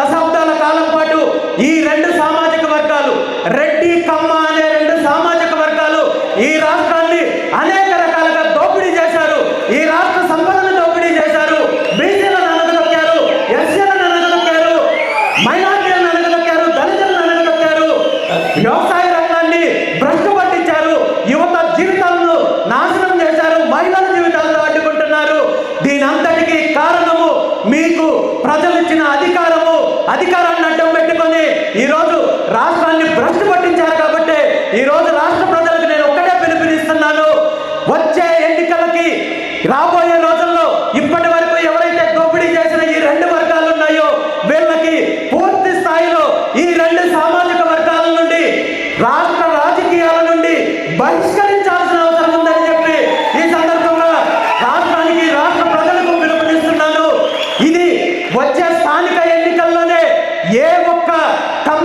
దశాబ్దాల కాలం పాటు ఈ రెండు సామాజిక వర్గాలు రెడ్డి కమ్మ అనే రెండు సామాజిక వర్గాలు ఈ రాష్ట్రాన్ని అనేక రకాలుగా దోపిడీ చేశారు. ఈ రాష్ట్ర సంపదను దోపిడీ చేశారు. బీసీలను అనగదొక్కారు. ఎస్సీలను అనగదొక్కారు. మైనార్టీలను అనగదొక్కారు. దళితులను అనగదొక్కారు. వ్యవసాయ అధికారాన్ని అడ్డం పెట్టుకొని ఈరోజు రాష్ట్రాన్ని భ్రష్టు పట్టించారు కాబట్టి ఈరోజు రాష్ట్ర ప్రజలకు నేను ఒక్కటే పిలుపునిస్తున్నాను. వచ్చే ఎన్నికలకి రాబోయే రోజుల్లో ఇప్పటి వరకు ఎవరైతే దోపిడీ చేసిన ఈ రెండు వర్గాలు ఉన్నాయో వీళ్ళకి పూర్తి స్థాయిలో ఈ రెండు సామాజిక వర్గాల నుండి రాష్ట్ర రాజకీయాల నుండి బహిష్కరి ఏ ఒక్క కమ్మ